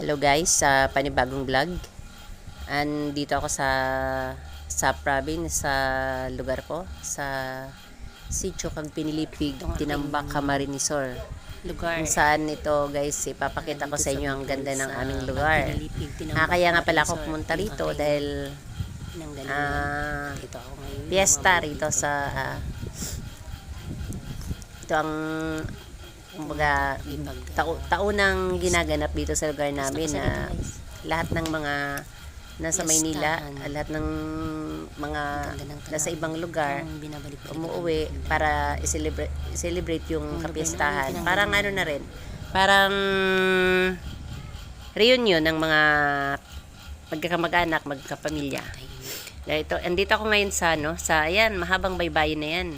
Hello guys, sa panibagong vlog. Andito ako sa sa province sa lugar ko sa Sitio Kag Pinilipig, Tinambak, Camarinesor. lugar. Kung saan ito guys, ipapakita ko sa inyo ang ganda ng aming lugar. Ah, kaya nga pala ako pumunta rito dahil ah, dito ako ngayon. fiesta rito sa ah, ito ang kumbaga tao, taunang ginaganap dito sa lugar namin na lahat ng mga nasa Maynila, Fiestahan. lahat ng mga nasa ibang lugar umuwi para i-celebrate, i-celebrate yung namin, Parang ano na rin, parang reunion ng mga magkakamag-anak, magkapamilya. Dahil ito, andito ako ngayon sa ano, sa ayan, mahabang baybayin na yan.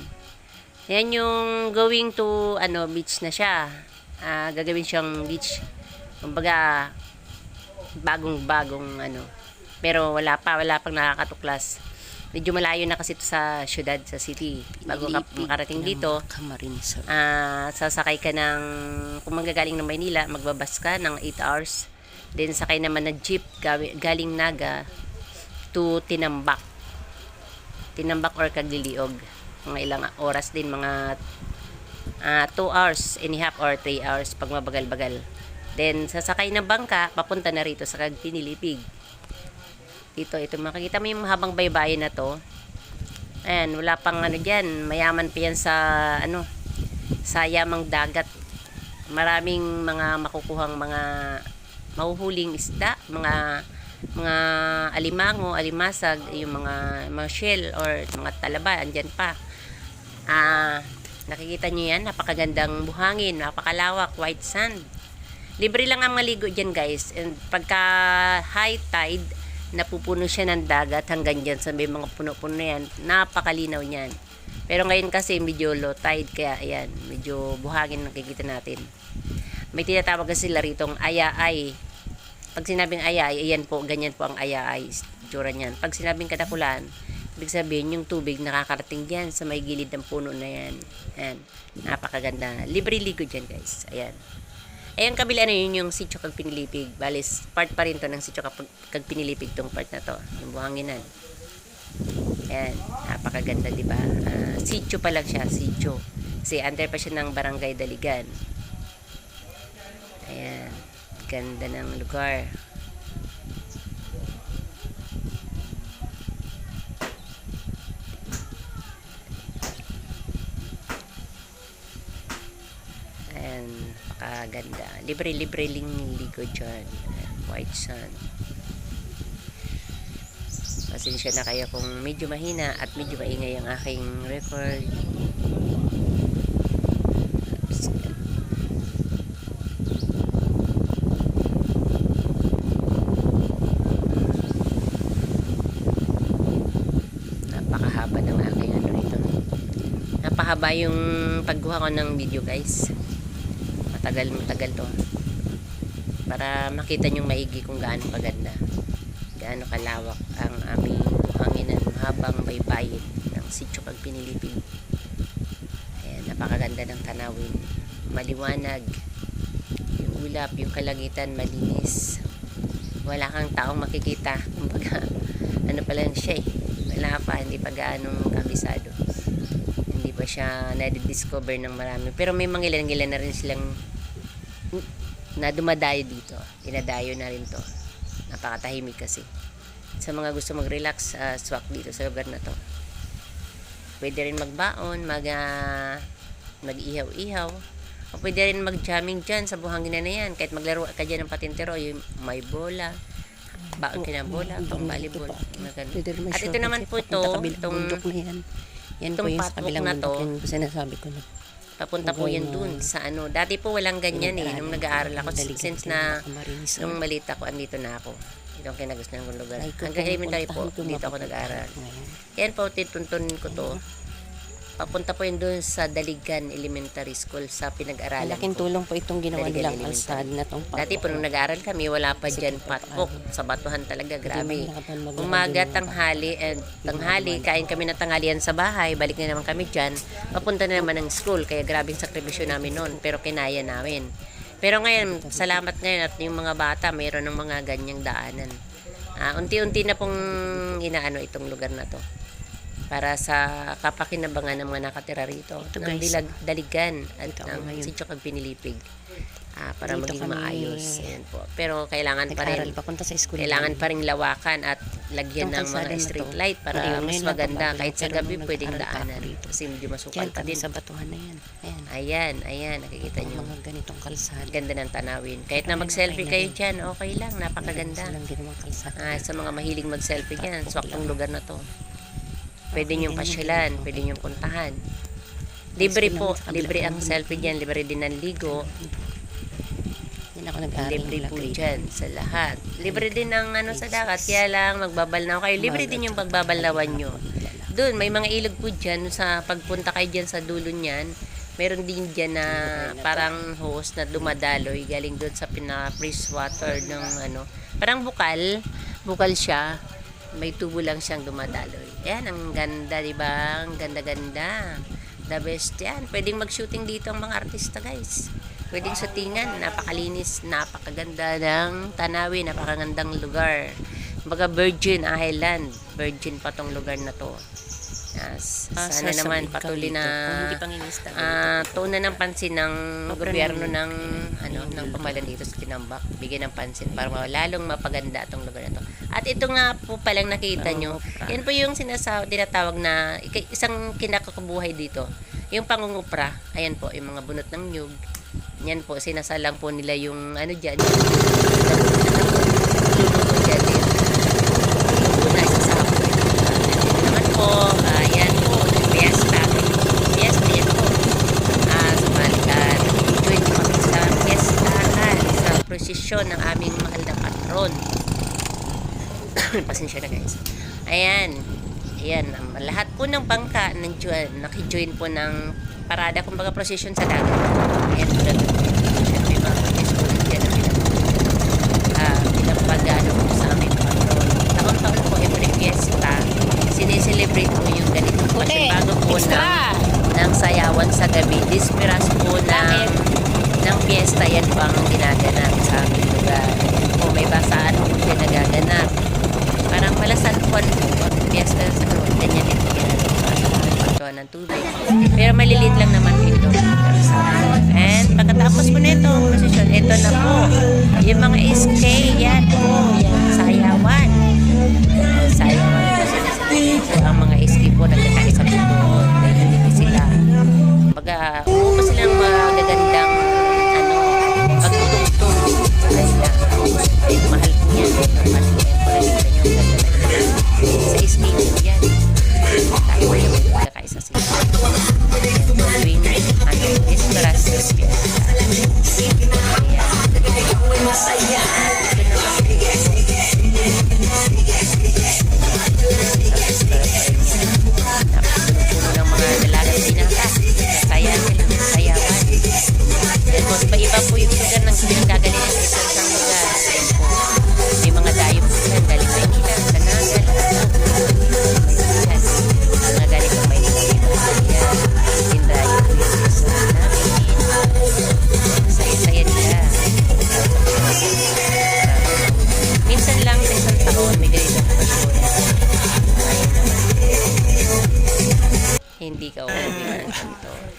Yan yung going to ano beach na siya. Ah, gagawin siyang beach. Kumbaga bagong-bagong ano. Pero wala pa, wala pang nakakatuklas. Medyo malayo na kasi ito sa syudad, sa city. Bago ka makarating dito, ah sasakay ka ng, kung manggagaling ng Maynila, magbabas ka ng 8 hours. Then sakay naman ng jeep galing Naga to Tinambak. Tinambak or Kagliliog. Mga ilang oras din, mga 2 hours and half or 3 hours pag mabagal-bagal. Then sasakay ng bangka, papunta na rito sa Kagpinilipig. Dito, ito makikita mo yung mahabang baybayin na to. Ayan, wala pang ano dyan. Mayaman pa yan sa, ano, sa yamang dagat. Maraming mga makukuhang mga mahuhuling isda, mga mga alimango, alimasag, yung mga, mga shell or mga talaba, andyan pa. Ah, nakikita nyo yan, napakagandang buhangin, napakalawak, white sand. Libre lang ang maligo dyan guys. And pagka high tide, napupuno siya ng dagat hanggang dyan sa may mga puno-puno yan. Napakalinaw niyan. Pero ngayon kasi medyo low tide kaya ayan, medyo buhangin nakikita natin. May tinatawag kasi sila ritong ayaay. Pag sinabing ayaay, ayan po, ganyan po ang ayaay. Tsura niyan. Pag sinabing kadakulan, ibig sabihin yung tubig nakakarating diyan sa may gilid ng puno na yan. Ayan. Napakaganda. Libre ligo dyan guys. Ayan. Ayan kabila na yun yung sitio kag pinilipig. Balis, part pa rin to ng sitio kag, pinilipig tong part na to. Yung buhanginan. Ayan, napakaganda, di ba? Ah, sitio pa lang siya, sitio. Kasi under pa siya ng barangay Daligan. Ayan, ganda ng lugar. Ayan, napakaganda. Libre-libre ling ligo dyan. White sand. Pasensya na kayo kung medyo mahina at medyo maingay ang aking record. Napakahaba ng aking ano rito. Napahaba yung pagkuha ko ng video guys. Matagal matagal to. Para makita nyo maigi kung gaano kaganda gaano kalawak ang aming buhanginan habang baybayin ng sitio kag pinilipig. Ayan, napakaganda ng tanawin. Maliwanag. Yung ulap, yung kalangitan, malinis. Wala kang taong makikita. Kumbaga, ano pa lang siya eh. Wala pa, hindi pa gaanong kabisado. Hindi pa siya na-discover ng marami. Pero may mga ilan-ilan na rin silang na dumadayo dito. Dinadayo na rin to napakatahimik kasi sa mga gusto mag-relax uh, swak dito sa lugar na to pwede rin magbaon mag uh, mag-ihaw-ihaw o pwede rin mag-jamming dyan sa buhangin na yan kahit maglaro ka dyan ng patintero yung may bola baon ka ng bola pang volleyball at ito naman po ito itong bundok na yan. Yan itong po yung sa patwalk kabilang bundok. to, po sinasabi ko na. Papunta po yan dun sa ano dati po walang ganyan eh nung nag-aaral ako since na. Nung malita ko, andito na ako. Ito ang kinagustuhan kong lugar. Hanggang elementary po, dito ako nag-aaral. Yan po, tituntunin ko to. Papunta po yun doon sa Daligan Elementary School sa pinag-aralan Malaking tulong po itong ginawa Daligan nilang Elementary. alsad na tong Dati po nung nag-aaral kami, wala pa dyan patbok. Sa batuhan talaga, grabe. Umaga, tanghali, and tanghali, kain kami ng tanghalian sa bahay, balik na naman kami dyan, papunta na naman ng school, kaya grabing sakripisyo namin noon, pero kinaya namin. Pero ngayon, salamat ngayon at yung mga bata, mayroon ng mga ganyang daanan. Ah, unti-unti na pong inaano itong lugar na to para sa kapakinabangan ng mga nakatira rito Ito, ng guys. dilag, daligan at ako ng ngayon. sityo kag pinilipig Ah, para Dito maging kami maayos Ayan po. pero kailangan pa rin Nag-aral papunta sa school. kailangan pa rin lawakan at lagyan Itong ng kalsada mga na to. street light para Ngayon, mas ngayon lang maganda pabago kahit sa pero gabi nung pwedeng nag-aral pa ako daanan dito. kasi medyo masukal Diyan pa kami din sa batuhan na yan. Ayan. ayan ayan nakikita Ang nyo mga ganitong kalsada. ganda ng tanawin kahit na mag-selfie kayo rin. dyan okay lang napakaganda ginawang kalsada. Ah, sa mga mahilig mag-selfie dyan, Tapos swak tong lugar na to. Pwede niyong pasyalan, pwede niyong puntahan. Libre po, libre ang selfie dyan, libre din ang ligo, Yan ako nag-aral. libre po dyan sa lahat. Libre din ang ano sa dagat, kaya lang magbabalnaw kayo. Libre din yung pagbabalnawan nyo. Doon, may mga ilog po dyan, sa pagpunta kayo dyan sa dulo niyan, meron din dyan na parang hose na dumadaloy galing doon sa pina-freeze water ng ano, parang bukal, bukal siya, may tubo lang siyang dumadaloy. Yan, ang ganda, di ba? Ang ganda-ganda. The best yan. Pwedeng mag-shooting dito ang mga artista, guys. Pwedeng shootingan. Napakalinis, napakaganda ng tanawin, napakagandang lugar. Baga Virgin Island. Virgin pa tong lugar na to. Yes. Ah, Sana naman patuloy na ah tuunan ng pansin ng gobyerno ng ano ng pamalan dito sa Tinambak bigyan ng pansin para lalong mapaganda itong lugar na to. At ito nga po palang nakita nyo yan po yung sinasaw tinatawag na isang kinakabuhay dito. Yung pangungupra. Ayan po yung mga bunot ng nyug. Yan po sinasalang po nila yung ano dyan luluto dyan din una isa sa po ayan po fiesta. Fiesta yan po. Ah sumali ka join po kami sa fiestahan sa prosesyon ng aming mahal na patron. Pasensya na guys. Ayan ayan lahat po ng bangka ng join, nakijoin po ng parada kumbaga prosesyon sa dagat. Ayan po na may mga prosesyon dyan na pinag ah, pinapagano po sa aming patron taon-taon po every fiesta sineselebrate po yung ganito kasi bago po ng, ng sayawan sa gabi. Disperas po ng ng fiesta yan po ang ginaganap sa aming lugar. Yan po may basaan po siya nagaganap. Parang pala San Juan po pag fiesta sa Juan ganyan din po ginagawa pagkuhan ng tubig. Pero maliliit lang naman po ito. And pagkatapos po nito posisyon ito na po. Yung mga SK yan po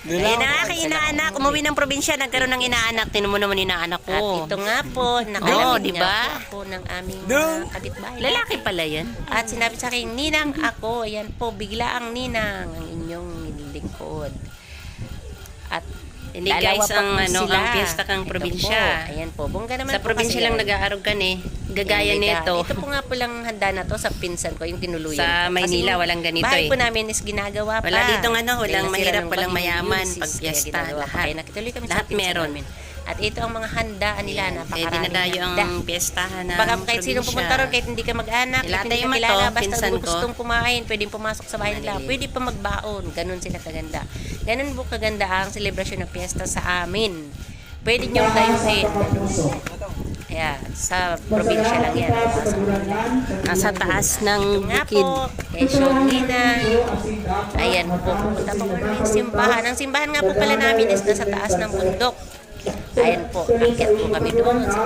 Ayun na inaanak. Umuwi ng probinsya. Nagkaroon ng inaanak. Tinan mo naman inaanak ko. At ito nga po, Oo, nakalamig di nga ba? po ako ng aming uh, kapitbahay. Lalaki pala yan. At sinabi sa akin, Ninang ako, ayan po, bigla ang Ninang, ang inyong nililingkod. At Hindi dalawa guys, pa ang po ano, sila. ang piyesta kang Ito probinsya. Po, ayan po, bongga naman Sa po probinsya kasi lang yan. nag-aarog ka eh. Gagaya nito. Ito po nga po lang handa na to sa pinsan ko, yung tinuluyan. Sa ko. Maynila, Kasi walang ganito bahay eh. po namin is ginagawa pa. Wala ditong ano, Dahil walang nasira mahirap, ng walang bagyo, mayaman, Ulysses, pag kaya piyesta, ginagawa pa. lahat. Kaya nakituloy kami Lahat sa pinsan meron. namin. At ito ang mga handaan nila, Eh, napakaraming dinadayo ang handa. piyestahan ng Baka kahit sino probinsya. pumunta ron, kahit hindi ka mag-anak, kahit Ilata hindi ka kilala, basta pinsan ko. gustong kumain, pwedeng pumasok sa bahay nila, pwede pa magbaon. Ganun sila kaganda. Ganun po kaganda ang selebrasyon ng piyesta sa amin. Pwede nyo dayuhin. Kaya, sa probinsya lang yan. Sa Nasa taas ng bukid. po, Quezon Nina. Ayan po, pupunta pa po ng simbahan. Ang simbahan nga po pala namin is nasa taas ng bundok. Ayan po, akit po kami doon sa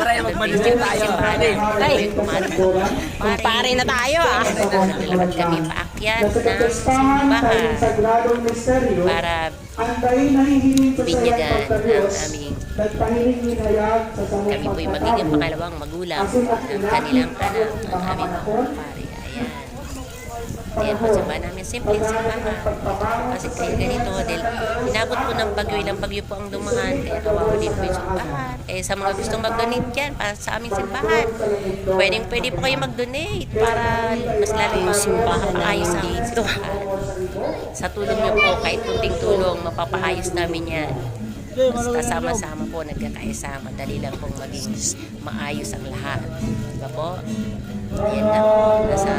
Try magmalisin tayo. Ay, kumano po. Kumpare na tayo ah. Naglalakad kami paakyat ng simbahan para binyagan ang aming kami po'y magiging pangalawang magulang ng kanilang anak, ang aming mga kumpare. Ayan. Ayan po sa namin. Simple simbahan. Kasi kaya ganito, dahil inabot po ng bagyo, ilang bagyo po ang dumaan, kaya kawawa din po yung simbahan. Kaya sa mga gustong mag-donate dyan, para sa aming simbahan, pwedeng pwede po kayo mag-donate para mas lalo yung simbahan maayos ang simbahan. Sa tulong niyo po, kahit kunting tulong, mapapaayos namin yan. Mas kasama-sama po, nagkakaisa, madali lang pong maging maayos ang lahat. Diba po? Yan na po, nasa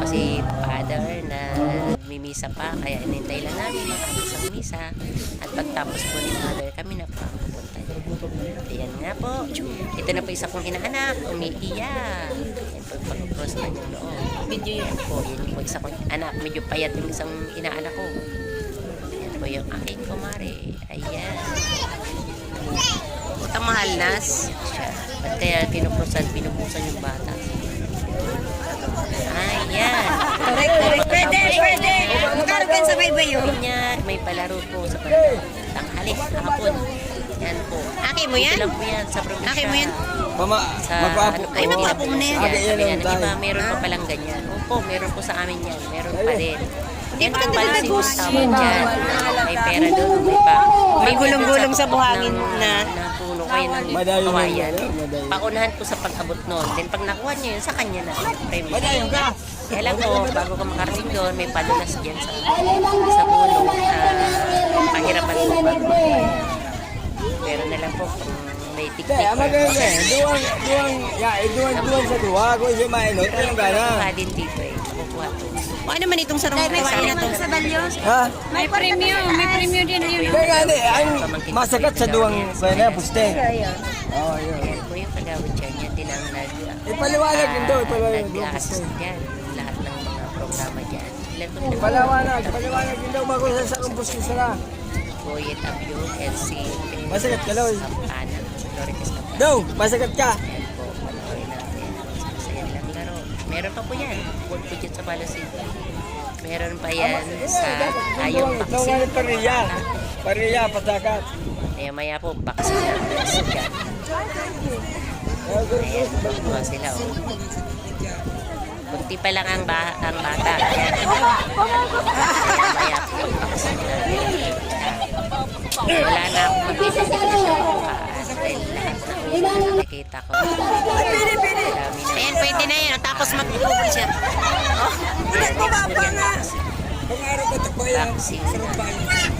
pa si Father na mimisa pa, kaya inintay lang namin matapos ang misa. At pagtapos po ni Father, kami na po pupunta. Ayan nga po. Ito na po isa kong inaanak, umiiyak. Yan po, pag-cross na yung loob. Video yan po, yan po isa kong anak. Medyo payat yung isang inaanak ko. Yan po yung aking kumare. Ayan. Puta mahal nas. Siya. Ba't kaya pinupusan, pinupusan yung bata? Ayan. Pwede, pwede. Magkano ka sa baybay yun? Niya, may palaro po sa pag- tanghali, hapon. Yan po. Aki mo yan? Lang po yan sa probinsya. Aki mo yan? Mama, Sa magpapo. po, Ay, magpapo mo na yan. Aga, yan yan, iba, meron pa palang ganyan. Opo, meron po sa amin yan. Meron pa din. Yan pa po pala si. Gustavo dyan. May pera doon, may pa. May gulong-gulong sa buhangin ng- na- puno kayo ng kawayan. Paunahan po sa pag-abot noon. Then pag nakuha niyo yun, sa kanya na. Premyo. Madayon ka. Kaya lang po, bago ka makarating doon, may padulas dyan sa, sa puno na pahirapan po pag Pero na lang po kung may tiktik. ama kayo te. Duwang, duwang, ya, eh, duwang, duwang sa duwa. Kung siya mainot, anong gana? Kuha din dito eh. Makukuha to. O ano man itong sarong kawain na to? Ha? May premium, may premium din yun. Kaya nga, hindi, ang masagat sa duwang, kaya na, puste. Oo, yun. Ayan po yung kagawad dyan. Yan din ang nag... Ipaliwanag yun doon, ipaliwanag Nag-assist puste. Programa dyan. Nila? Paliwanag, paliwanag yun daw, bago sa sakang puste sila. Boyet Abyo, LC, Masagat ka, Loy. Kampana, Florites Kampana. Daw, masagat ka. Ayan po, panoorin natin. Masaya nilang laro. Meron pa po yan. Bukod po dyan sa Palasin. Meron pa yan sa Ayong Daw Paksin. nga pariya. Pariya, pasagat. Maya maya po, baksin na. Sikat. Ayan, mga sila oh. Kunti pa lang ang, ba ang bata. Wala na akong makita dito na siya bukas. Dahil lahat na ulo na nakikita ko. Dami na. Ayan, pwede na yan. Tapos magpupul siya. Ayan, nga. Pangaraw ko ito pa yan.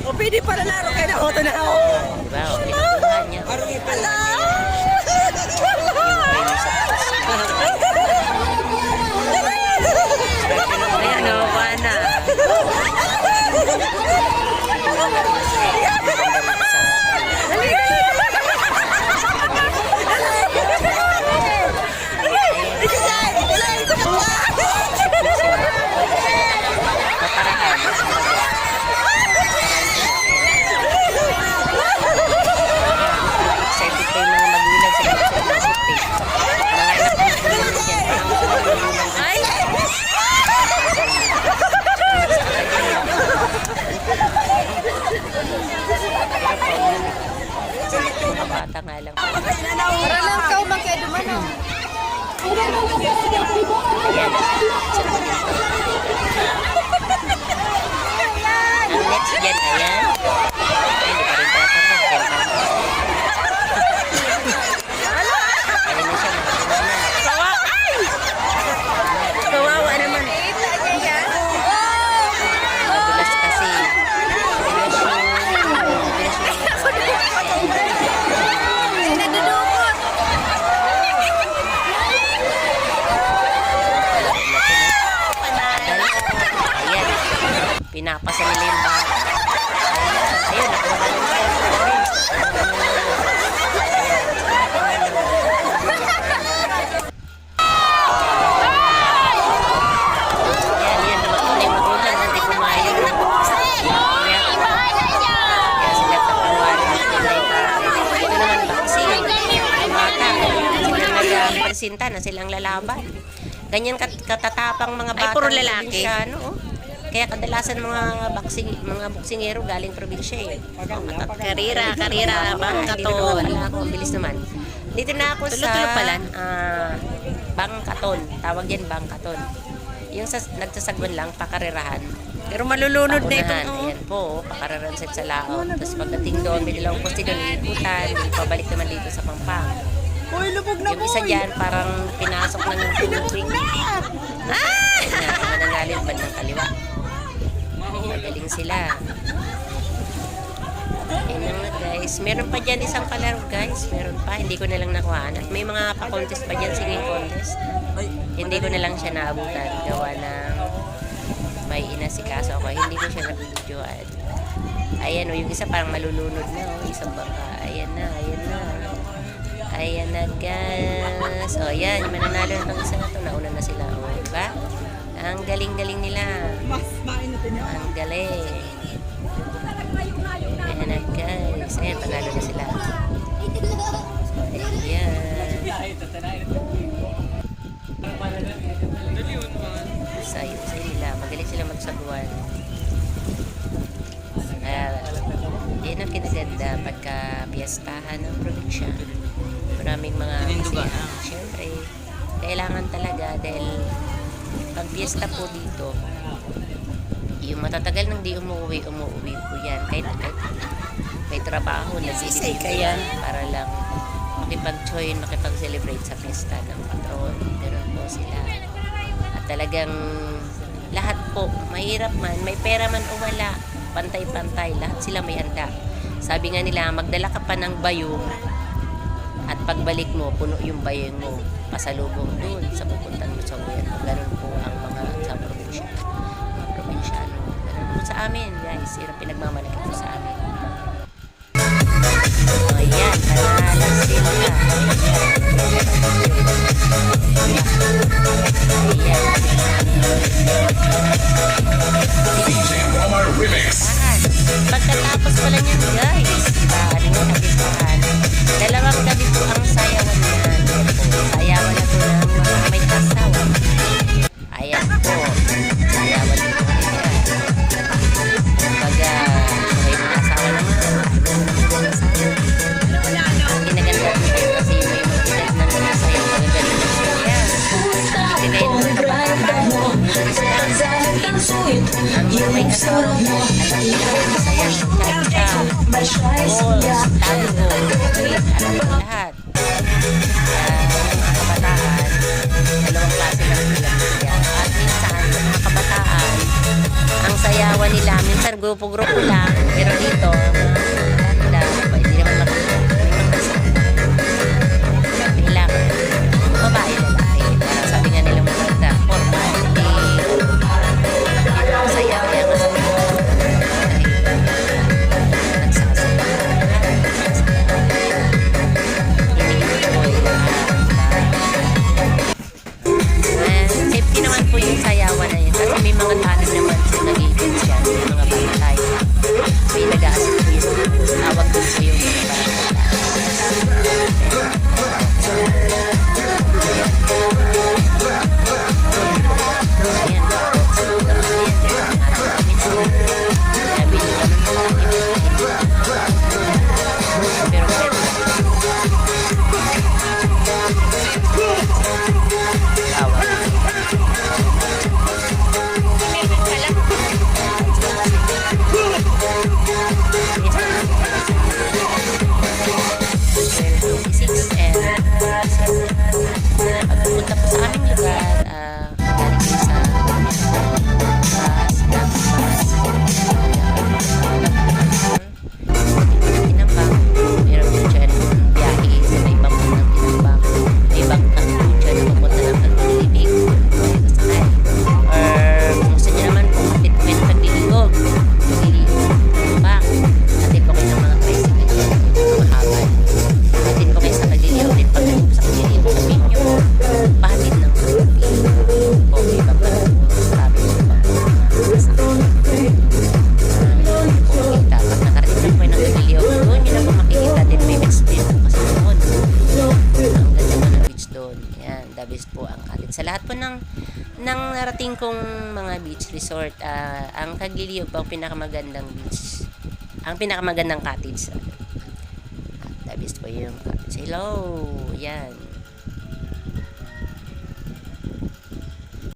O pwede pala laro kayo na auto na ako. Diba? O, niya. Ko ito. Ah! bata nga lang. Para lang ka umakay dumano. Ayan. Ang next dyan, ayan. Pinapasa nila yung bata. Ayun, nakawala yung sinta na silang lalaban. Ganyan kat katatapang mga bata. Ay, puro lalaki. Siya, no? Kaya kadalasan mga boxing, mga boksingero galing probinsya eh. Matat- Karira, karira, bangkaton. Wala ako, bilis naman. Dito na ako sa Tulo-tulo pala. ah, Bangkaton. Tawag yan Bangkaton. Yung sa, nagsasagwan lang, pakarirahan. Pero malulunod na ito. Paunahan. Ayan po, pakarirahan sa sa laot. Tapos pagdating doon, may dalawang poste doon, iikutan. Pabalik naman dito sa Pampang. Yung isa dyan, parang pinasok na ng tubig. Ah! Manangalit ba ng kaliwa? Magaling sila. Ayun na guys. Meron pa dyan isang palaro guys. Meron pa. Hindi ko na lang nakuhaan. At may mga pa-contest pa dyan. Singing contest. Hindi ko na lang siya naabutan. Gawa ng may inasikaso ako. Hindi ko siya nabibidyoan. Ayan o. Yung isa parang malulunod na o. Isang bangka. Ayan na. Ayan na. Ayan na guys. O ayan. Yung mananalo na itong isa na to. Nauna na sila. O diba? Ang galing-galing nila. Ang galing. Ayan na guys. Ayan, panalo na sila. Ayan. Sayo sa nila. Magaling sila magsaguan. Uh, yan ang kinaganda pagka piyestahan ng probinsya. Maraming mga masaya. Siyempre, kailangan talaga dahil pag piyesta po dito, yung matatagal nang di umuwi, umuwi po yan. Kahit, kahit may trabaho, nagsisisay ka yan para lang makipag-join, makipag-celebrate sa piyesta ng patron. Ganun po sila. At talagang lahat po, mahirap man, may pera man o wala, pantay-pantay, lahat sila may handa. Sabi nga nila, magdala ka pa ng bayong at pagbalik mo, puno yung bayong mo, pasalubong doon sa pupuntan mo sa mo. Ganun sa amin, guys. Yun ang pinagmamalaki po sa amin. Ayan, panalo sila. Ayan. Lahat. Pagkatapos pala niyan guys, diba? Ano yung nabisahan? Dalawang gabi po ang sayawan niyan. Sayawan na po ng mga may asawa. Ayan po. Asawa mo, alam niyo, masaya, kanta, balls, tango, quiz, alam niyo lahat. Ah, mga kabataan, dalawang klase lang sila masaya. At minsan, sa mga kabataan, ang sayawan nila, minsan grupo-grupo lang, pero dito, po ang pinakamagandang beach. Ang pinakamagandang cottage. At best po yung cottage. Hello! Yan.